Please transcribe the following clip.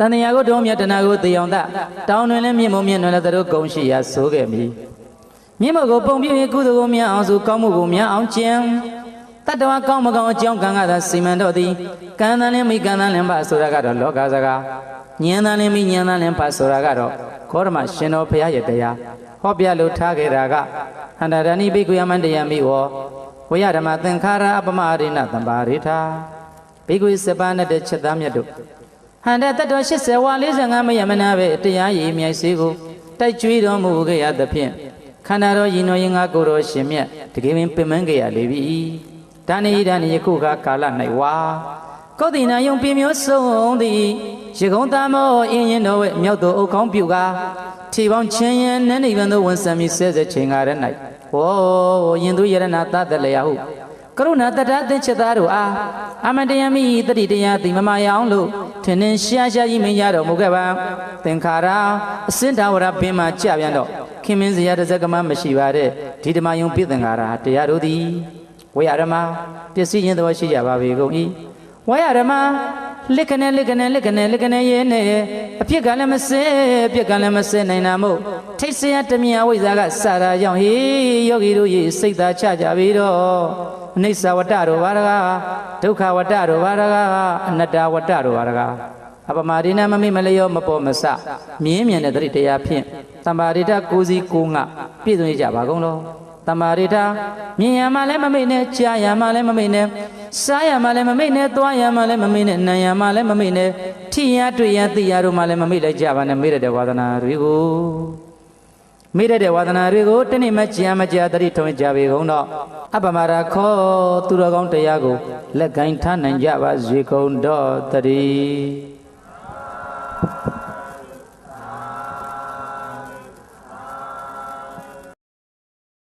တန်တရားကိုတုံးမြတ်တနာကိုသေအောင်တတောင်းတွင်လည်းမြင့်မုံမြင့်တွင်လည်းသူတို့ဂုံရှိရာဆိုခဲ့မည်မြင့်မုံကိုပုံပြည့်ရင်ကုသိုလ်ကိုမြတ်အောင်စုကောင်းမှုကိုမြတ်အောင်ကျင့်တတ္တဝါကောင်းမကောင်းအကြောင်းကံကသာစီမံတော့သည်ကံတန်လည်းမိကံတန်လည်းပါဆိုတာကတော့လောကစကားဉာဏ်တန်လည်းမိဉာဏ်တန်လည်းပါဆိုတာကတော့ခောရမရှင်တော်ဘုရားရဲ့တရားဟောပြလို့ထားခဲ့တာကအန္တရဏိဘိက္ခုယမန္တယမိဝဝယဓမ္မသင်္ခါရအပမရိဏတံပါရိထာဘိက္ခုစပန်းတဲ့ချက်သားမြတ်တို့ ဟန္တာတတော်80ဝါ45မယမနာပဲတရားရည်မြိုက်စေကိုတိုက်ကြွေးတော်မူခဲ့ရသဖြင့်ခန္ဓာတော်ရင်တော်ရင်ငါကိုယ်တော်ရှင်မြတ်တကယ်ပင်ပင်မန်းခဲ့ရလေပြီဒါနေဒါနေယခုကကာလ၌ဝါကောတိနာယုံပြမျိုးဆုံးသည်ရေကုံသားမောအင်းရင်တော်ရဲ့မြောက်တော်အုတ်ကောင်းပြုကာထီပေါင်းချင်းရန်နန်းနိဗ္ဗာန်သို့ဝန်ဆံပြီးဆဲဆဲချိန်ကားရ၌ဟောယင်သူယရဏသတ္တလျာဟု ကရုဏာတတသင်္ချစ်သားတို့အားအမန်တရားမိတတိတရားတိမမယအောင်လို့ထင်ထင်ရှားရှားကြီးမင်းရတော်မူခဲ့ပါသင်္ခါရအစင်တာဝရပင်မှာကြပြန်တော့ခင်မင်းစရာတစ်စက္ကမမရှိပါတဲ့ဒီဓမ္မယုံပြသင်္ခါရတရားတို့သည်ဝေယဓမ္မပစ္စည်းချင်းတော်ရှိကြပါပေကုန်၏ဝေယဓမ္မ လက္ခဏာလက္ခဏာလက္ခဏာလက္ခဏာရဲ့နဲ့အဖြစ်ကလည်းမစဲအဖြစ်ကလည်းမစဲနိုင်တာမို့ထိတ်ဆရာတမြာဝိဇ္ဇာကစာရာကြောင့်ဟေးယောဂီတို့ရေစိတ်သာချကြပြီတော့အနိစ္စဝတ္တတို့ဘာရကဒုက္ခဝတ္တတို့ဘာရကအနတ္တဝတ္တတို့ဘာရကအပမရိဏမမိမလျောမပေါ်မစမြင်းမြံတဲ့တတိတရားဖြင့်တမ္ပါရိတကိုစီကိုငါ ပြည့်စုံကြပါကုန်လောတမ္ပါရိတမြင်ရမှလည်းမမိတ်နဲ့ကြားရမှလည်းမမိတ်နဲ့စားရမှလည်းမမိတ်နဲ့သွားရမှလည်းမမိတ်နဲ့နာရမှလည်းမမိတ်နဲ့ထိရတွေ့ရသိရတို့မှလည်းမမိတ်လိုက်ကြပါနဲ့မေ့ရတဲ့ဝါဒနာတွေကိုမိရတဲ့ဝါဒနာတွေကိုတနေ့မှကြာမကြာတတိထုံးကြပေကုန်တော့အပမရာခောသူတော်ကောင်းတရားကိုလက်ကိုင်းထားနိုင်ကြပါစေကုန်တော့တည်း